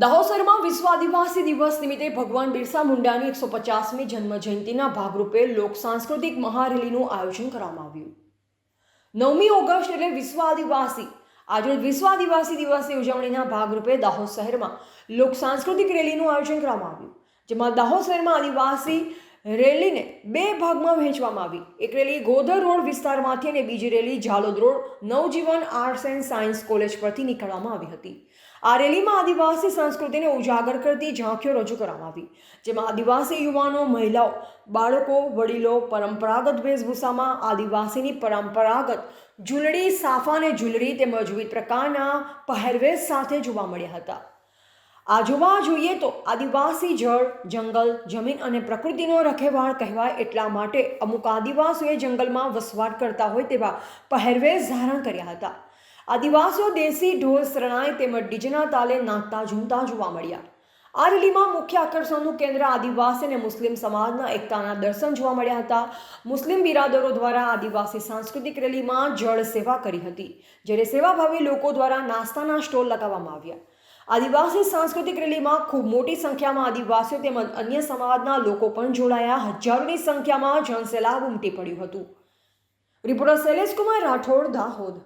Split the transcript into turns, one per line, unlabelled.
દાહોસરમાં વિશ્વ આદિવાસી દિવસ નિમિત્તે ભગવાન બિરસા મુંડાની એકસો પચાસમી જન્મ જયંતિના ભાગરૂપે લોક સાંસ્કૃતિક મહારેલીનું આયોજન કરવામાં આવ્યું. નવમી ઓગસ્ટ એટલે વિશ્વ આદિવાસી. આજે વિશ્વ આદિવાસી દિવસની ઉજવણીના ભાગરૂપે દાહોદ શહેરમાં લોક સાંસ્કૃતિક રેલીનું આયોજન કરવામાં આવ્યું, જેમાં દાહોદ શહેરમાં આદિવાસી રેલીને બે ભાગમાં વહેંચવામાં આવી. એક રેલી ગોધર રોડ વિસ્તારમાંથી અને બીજી rally Jhalod road Navjivan arts and science college પરથી નીકળવામાં આવી હતી. આ રેલીમાં આદિવાસી સંસ્કૃતિને ઉજાગર કરતી ઝાંખીઓ રજૂ કરવામાં આવી. જેમાં આદિવાસી યુવાનો, મહિલાઓ, બાળકો, વડીલો, પરંપરાગત વેશભૂષામાં આદિવાસીની પરંપરાગત ઝૂલડી સાફા અને ઝૂલડી તેમજ વિવિધ પ્રકારના પહેરવેશ સાથે જોવા મળ્યા હતા. આ જોવા જોઈએ તો આદિવાસી જળ, જંગલ, જમીન અને પ્રકૃતિનો રખેવાળ કહેવાય એટલા માટે અમુક આદિવાસીઓએ જંગલમાં વસવાટ કરતા હોય તેવા પહેરવેશ ધારણ કર્યા હતા. આદિવાસીઓ દેશી ઢોલ, શરણાઈ તેમજ ડીજના તાલે નાચતા, ઝૂમતા જોવા મળ્યા. આ રેલીમાં મુખ્ય આકર્ષણનું કેન્દ્ર આદિવાસી અને મુસ્લિમ સમાજના એકતાના દર્શન જોવા મળ્યા હતા. મુસ્લિમ બિરાદરો દ્વારા આદિવાસી સાંસ્કૃતિક રેલીમાં જળ સેવા કરી હતી, જ્યારે સેવાભાવી લોકો દ્વારા નાસ્તાના સ્ટોલ લગાવવામાં આવ્યા. આદિવાસી સાંસ્કૃતિક રેલીમાં ખૂબ મોટી સંખ્યામાં આદિવાસીઓ તેમજ અન્ય સમાજના લોકો પણ જોડાયા. હજારોની સંખ્યામાં જનસેલાબ ઉમટી પડ્યું હતું. રિપોર્ટર શૈલેષ કુમાર રાઠોડ, દાહોદ.